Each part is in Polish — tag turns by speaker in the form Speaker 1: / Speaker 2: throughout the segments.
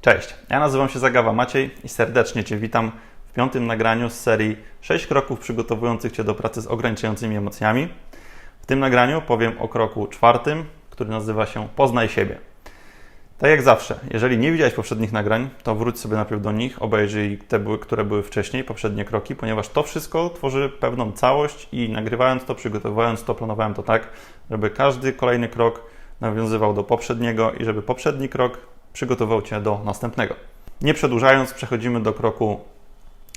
Speaker 1: Cześć, ja nazywam się Zagawa Maciej i serdecznie Cię witam w piątym nagraniu z serii 6 kroków przygotowujących Cię do pracy z ograniczającymi emocjami. W tym nagraniu powiem o kroku czwartym, który nazywa się Poznaj siebie. Tak jak zawsze, jeżeli nie widziałeś poprzednich nagrań, to wróć sobie najpierw do nich, obejrzyj te, które były wcześniej, poprzednie kroki, ponieważ to wszystko tworzy pewną całość i nagrywając to, przygotowując to, planowałem to tak, żeby każdy kolejny krok nawiązywał do poprzedniego i żeby poprzedni krok przygotował Cię do następnego. Nie przedłużając, przechodzimy do kroku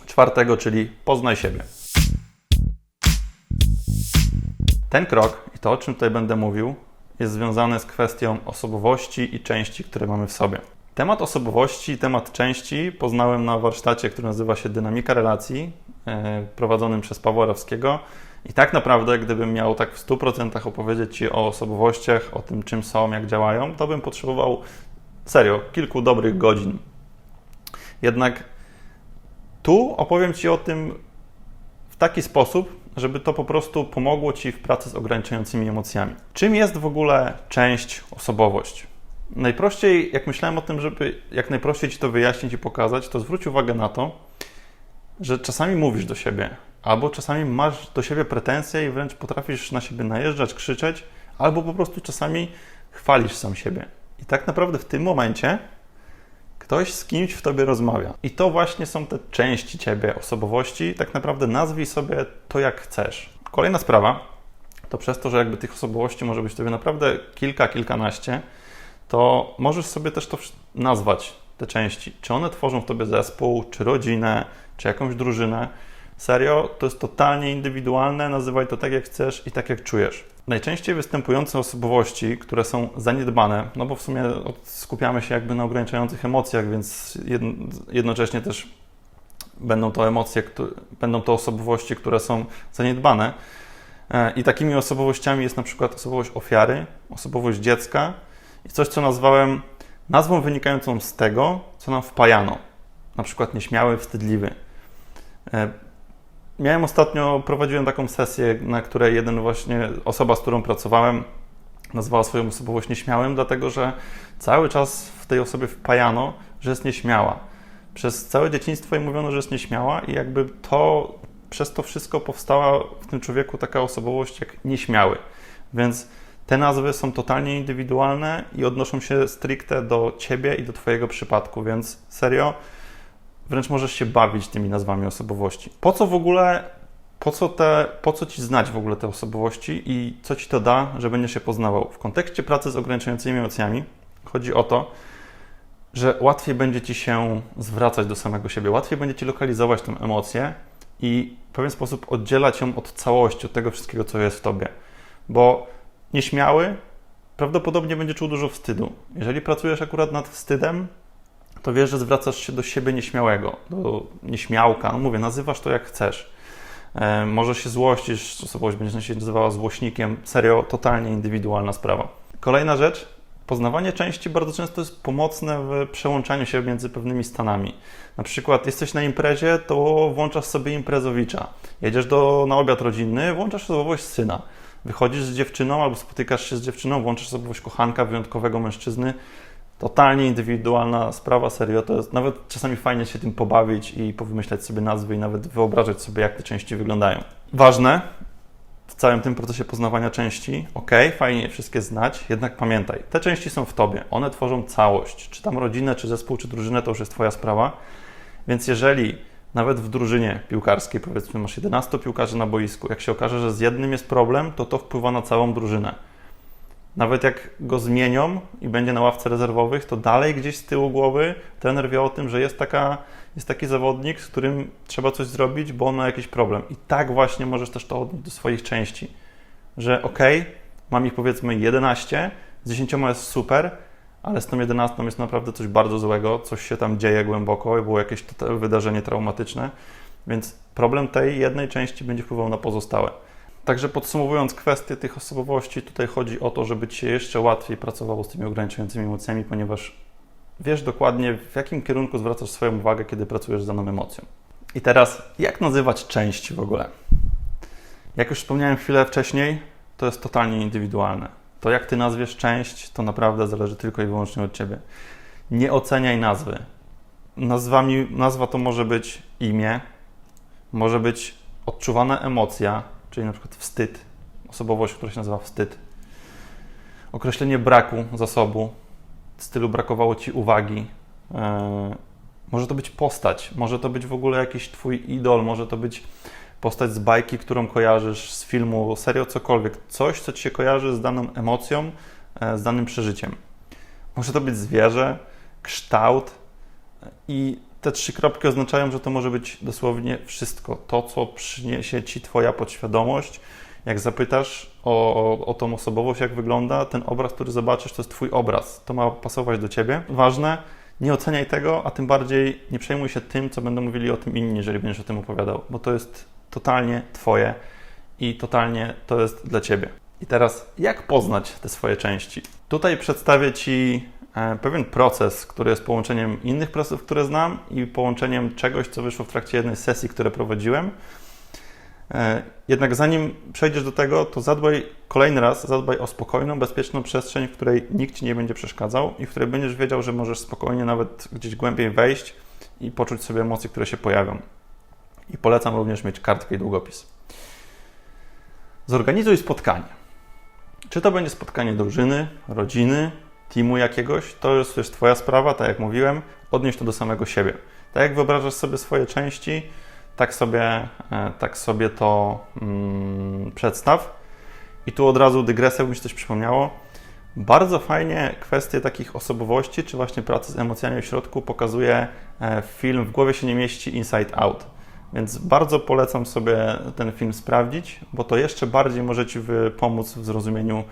Speaker 1: czwartego, czyli poznaj siebie. Ten krok i to, o czym tutaj będę mówił, jest związany z kwestią osobowości i części, które mamy w sobie. Temat osobowości i temat części poznałem na warsztacie, który nazywa się Dynamika Relacji, e, prowadzonym przez Pawła Rawskiego. I tak naprawdę, gdybym miał tak w 100% opowiedzieć Ci o osobowościach, o tym, czym są, jak działają, to bym potrzebował serio kilku dobrych godzin. Jednak tu opowiem Ci o tym w taki sposób, żeby to po prostu pomogło Ci w pracy z ograniczającymi emocjami. Czym jest w ogóle część osobowość? Najprościej, jak myślałem o tym, żeby jak najprościej Ci to wyjaśnić i pokazać, to zwróć uwagę na to, że czasami mówisz do siebie, albo czasami masz do siebie pretensje i wręcz potrafisz na siebie najeżdżać, krzyczeć, albo po prostu czasami chwalisz sam siebie. I tak naprawdę w tym momencie ktoś z kimś w tobie rozmawia. I to właśnie są te części ciebie, osobowości. Tak naprawdę nazwij sobie to, jak chcesz. Kolejna sprawa to przez to, że jakby tych osobowości może być w tobie naprawdę kilka, kilkanaście, to możesz sobie też to nazwać, te części. Czy one tworzą w tobie zespół, czy rodzinę, czy jakąś drużynę. Serio, to jest totalnie indywidualne, nazywaj to tak jak chcesz i tak jak czujesz. Najczęściej występujące osobowości, które są zaniedbane, no bo w sumie skupiamy się jakby na ograniczających emocjach, więc jednocześnie też będą to emocje, będą to osobowości, które są zaniedbane. E, I takimi osobowościami jest na przykład osobowość ofiary, osobowość dziecka i coś, co nazwałem nazwą wynikającą z tego, co nam wpajano. Na przykład nieśmiały, wstydliwy. Miałem ostatnio, prowadziłem taką sesję, na której jeden właśnie osoba, z którą pracowałem, nazwała swoją osobowość nieśmiałym, dlatego że cały czas w tej osobie wpajano, że jest nieśmiała. Przez całe dzieciństwo jej mówiono, że jest nieśmiała i jakby to, przez to wszystko powstała w tym człowieku taka osobowość jak nieśmiały. Więc te nazwy są totalnie indywidualne i odnoszą się stricte do ciebie i do twojego przypadku, więc serio, wręcz możesz się bawić tymi nazwami osobowości. Po co w ogóle, po co, te, po co ci znać w ogóle te osobowości i co ci to da, że będziesz się poznawał? W kontekście pracy z ograniczającymi emocjami chodzi o to, że łatwiej będzie ci się zwracać do samego siebie, łatwiej będzie ci lokalizować tę emocję i w pewien sposób oddzielać ją od całości, od tego wszystkiego, co jest w tobie. Bo nieśmiały prawdopodobnie będzie czuł dużo wstydu. Jeżeli pracujesz akurat nad wstydem, to wiesz, że zwracasz się do siebie nieśmiałego, do nieśmiałka. No mówię, nazywasz to jak chcesz. E, może się złościsz, osobowość będzie się nazywała złośnikiem. Serio, totalnie indywidualna sprawa. Kolejna rzecz. Poznawanie części bardzo często jest pomocne w przełączaniu się między pewnymi stanami. Na przykład jesteś na imprezie, to włączasz sobie imprezowicza. Jedziesz do, na obiad rodzinny, włączasz osobowość syna. Wychodzisz z dziewczyną albo spotykasz się z dziewczyną, włączasz osobowość kochanka, wyjątkowego mężczyzny totalnie indywidualna sprawa, serio. To jest nawet czasami fajnie się tym pobawić i powymyślać sobie nazwy i nawet wyobrażać sobie, jak te części wyglądają. Ważne w całym tym procesie poznawania części, ok, fajnie je wszystkie znać, jednak pamiętaj, te części są w tobie, one tworzą całość. Czy tam rodzinę, czy zespół, czy drużynę, to już jest twoja sprawa. Więc jeżeli nawet w drużynie piłkarskiej, powiedzmy, masz 11 piłkarzy na boisku, jak się okaże, że z jednym jest problem, to to wpływa na całą drużynę nawet jak go zmienią i będzie na ławce rezerwowych, to dalej gdzieś z tyłu głowy trener wie o tym, że jest, taka, jest taki zawodnik, z którym trzeba coś zrobić, bo on ma jakiś problem. I tak właśnie możesz też to odnieść do swoich części, że ok, mam ich powiedzmy 11, z 10 jest super, ale z tą 11 jest naprawdę coś bardzo złego, coś się tam dzieje głęboko, było jakieś wydarzenie traumatyczne, więc problem tej jednej części będzie wpływał na pozostałe. Także podsumowując kwestię tych osobowości, tutaj chodzi o to, żeby Ci się jeszcze łatwiej pracowało z tymi ograniczającymi emocjami, ponieważ wiesz dokładnie, w jakim kierunku zwracasz swoją uwagę, kiedy pracujesz z daną emocją. I teraz, jak nazywać część w ogóle? Jak już wspomniałem chwilę wcześniej, to jest totalnie indywidualne. To, jak Ty nazwiesz część, to naprawdę zależy tylko i wyłącznie od Ciebie. Nie oceniaj nazwy. Nazwami, nazwa to może być imię, może być odczuwana emocja, czyli na przykład wstyd, osobowość, która się nazywa wstyd. Określenie braku zasobu, stylu brakowało ci uwagi. E, może to być postać, może to być w ogóle jakiś twój idol, może to być postać z bajki, którą kojarzysz, z filmu, serio, cokolwiek. Coś, co ci się kojarzy z daną emocją, e, z danym przeżyciem. Może to być zwierzę, kształt i te trzy kropki oznaczają, że to może być dosłownie wszystko. To, co przyniesie ci Twoja podświadomość. Jak zapytasz o, o, tą osobowość, jak wygląda, ten obraz, który zobaczysz, to jest Twój obraz. To ma pasować do Ciebie. Ważne, nie oceniaj tego, a tym bardziej nie przejmuj się tym, co będą mówili o tym inni, jeżeli będziesz o tym opowiadał, bo to jest totalnie Twoje i totalnie to jest dla Ciebie. I teraz, jak poznać te swoje części? Tutaj przedstawię Ci pewien proces, który jest połączeniem innych procesów, które znam i połączeniem czegoś, co wyszło w trakcie jednej sesji, które prowadziłem. E, jednak zanim przejdziesz do tego, to zadbaj kolejny raz, zadbaj o spokojną, bezpieczną przestrzeń, w której nikt Ci nie będzie przeszkadzał i w której będziesz wiedział, że możesz spokojnie nawet gdzieś głębiej wejść i poczuć sobie emocje, które się pojawią. I polecam również mieć kartkę i długopis. Zorganizuj spotkanie. Czy to będzie spotkanie drużyny, rodziny, teamu jakiegoś, to jest już Twoja sprawa, tak jak mówiłem, odnieść to do samego siebie. Tak jak wyobrażasz sobie swoje części, tak sobie, e, tak sobie to mm, przedstaw. I tu od razu dygresja, mi się coś przypomniało. Bardzo fajnie kwestie takich osobowości, czy właśnie pracy z emocjami w środku pokazuje e, film W głowie się nie mieści Inside Out. Więc bardzo polecam sobie ten film sprawdzić, bo to jeszcze bardziej może Ci pomóc w zrozumieniu,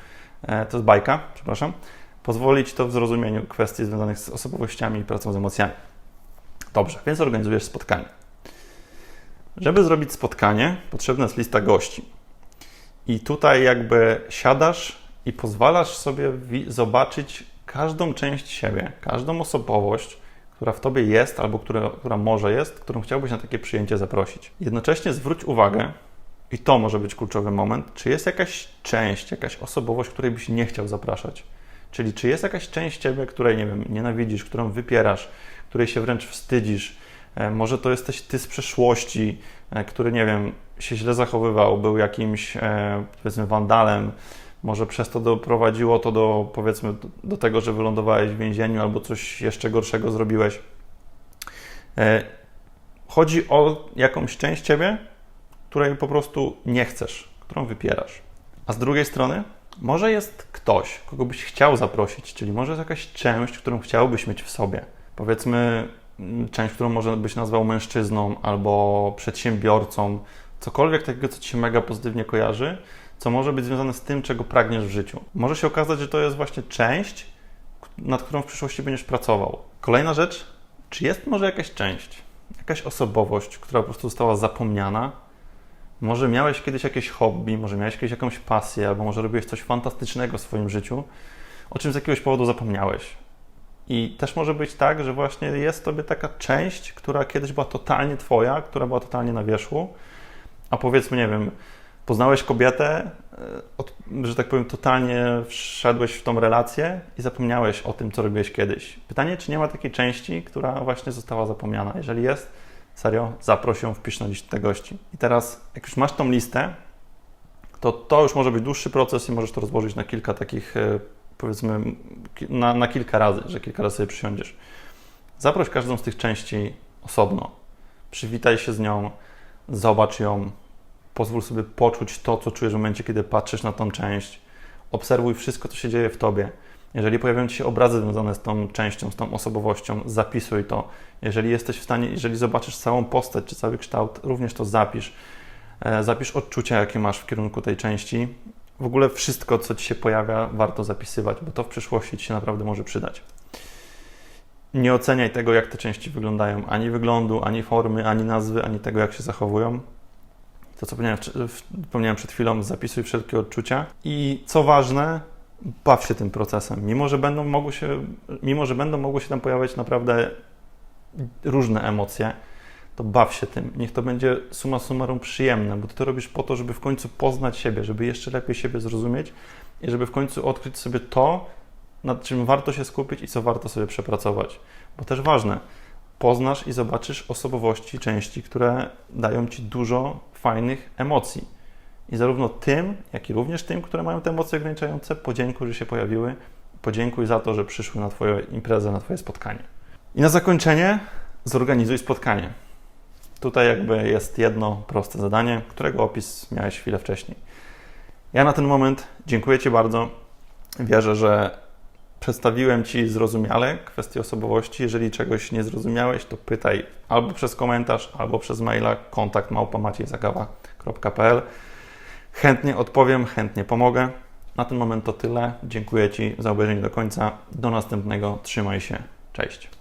Speaker 1: e, to jest bajka, przepraszam, pozwolić to w zrozumieniu kwestii związanych z osobowościami i pracą z emocjami. Dobrze, więc organizujesz spotkanie. Żeby zrobić spotkanie, potrzebna jest lista gości. I tutaj jakby siadasz i pozwalasz sobie zobaczyć każdą część siebie, każdą osobowość, która w tobie jest albo która, która może jest, którą chciałbyś na takie przyjęcie zaprosić. Jednocześnie zwróć uwagę, i to może być kluczowy moment, czy jest jakaś część, jakaś osobowość, której byś nie chciał zapraszać. Czyli czy jest jakaś część ciebie, której, nie wiem, nienawidzisz, którą wypierasz, której się wręcz wstydzisz. E, może to jesteś ty z przeszłości, e, który, nie wiem, się źle zachowywał, był jakimś, e, powiedzmy, wandalem, może przez to doprowadziło to do, powiedzmy, do tego, że wylądowałeś w więzieniu albo coś jeszcze gorszego zrobiłeś. Chodzi o jakąś część ciebie, której po prostu nie chcesz, którą wypierasz. A z drugiej strony, może jest ktoś, kogo byś chciał zaprosić, czyli może jest jakaś część, którą chciałbyś mieć w sobie. Powiedzmy, mm, część, którą może byś nazwał mężczyzną albo przedsiębiorcą, cokolwiek takiego, co ci się mega pozytywnie kojarzy, co może być związane z tym, czego pragniesz w życiu. Może się okazać, że to jest właśnie część, nad którą w przyszłości będziesz pracował. Kolejna rzecz, czy jest może jakaś część, jakaś osobowość, która po prostu została zapomniana? Może miałeś kiedyś jakieś hobby, może miałeś kiedyś jakąś pasję, albo może robiłeś coś fantastycznego w swoim życiu, o czym z jakiegoś powodu zapomniałeś. I też może być tak, że właśnie jest tobie taka część, która kiedyś była totalnie twoja, która była totalnie na wierzchu, a powiedzmy, nie wiem, poznałeś kobietę, e, że tak powiem, totalnie wszedłeś w tą relację i zapomniałeś o tym, co robiłeś kiedyś. Pytanie, czy nie ma takiej części, która właśnie została zapomniana? Jeżeli jest, serio, zaproś ją, wpisz na listę gości. I teraz, jak już masz tą listę, to to już może być dłuższy proces i możesz to rozłożyć na kilka takich, e, powiedzmy, na, na kilka razy, że kilka razy sobie przysiądziesz. Zaproś każdą z tych części osobno. Przywitaj się z nią, zobacz ją, pozwól sobie poczuć to, co czujesz w momencie, kiedy patrzysz na tą część. Obserwuj wszystko, co się dzieje w tobie. Jeżeli pojawią ci się obrazy związane z tą częścią, z tą osobowością, zapisuj to. Jeżeli jesteś w stanie, jeżeli zobaczysz całą postać czy cały kształt, również to zapisz. E, zapisz odczucia, jakie masz w kierunku tej części. W ogóle wszystko, co ci się pojawia, warto zapisywać, bo to w przyszłości ci się naprawdę może przydać. Nie oceniaj tego, jak te części wyglądają, ani wyglądu, ani formy, ani nazwy, ani tego, jak się zachowują to co wspomniałem przed chwilą, zapisuj wszelkie odczucia i co ważne, baw się tym procesem. Mimo, że będą, mogły się, mimo, że będą mogły się tam pojawiać naprawdę różne emocje, to baw się tym. Niech to będzie suma summarum przyjemne, bo ty to robisz po to, żeby w końcu poznać siebie, żeby jeszcze lepiej siebie zrozumieć i żeby w końcu odkryć sobie to, nad czym warto się skupić i co warto sobie przepracować. Bo też ważne, poznasz i zobaczysz osobowości, części, które dają ci dużo fajnych emocji. I zarówno tym, jak i również tym, które mają te emocje ograniczające, podziękuj, że się pojawiły. Podziękuj za to, że przyszły na Twoją imprezę, na Twoje spotkanie. I na zakończenie zorganizuj spotkanie. Tutaj jakby jest jedno proste zadanie, którego opis miałeś chwilę wcześniej. Ja na ten moment dziękuję Ci bardzo. Wierzę, że przedstawiłem Ci zrozumiale kwestię osobowości. Jeżeli czegoś nie zrozumiałeś, to pytaj albo przez komentarz, albo przez maila kontakt małpamaciejzagawa.pl Chętnie odpowiem, chętnie pomogę. Na ten moment to tyle. Dziękuję Ci za obejrzenie do końca. Do następnego. Trzymaj się. Cześć.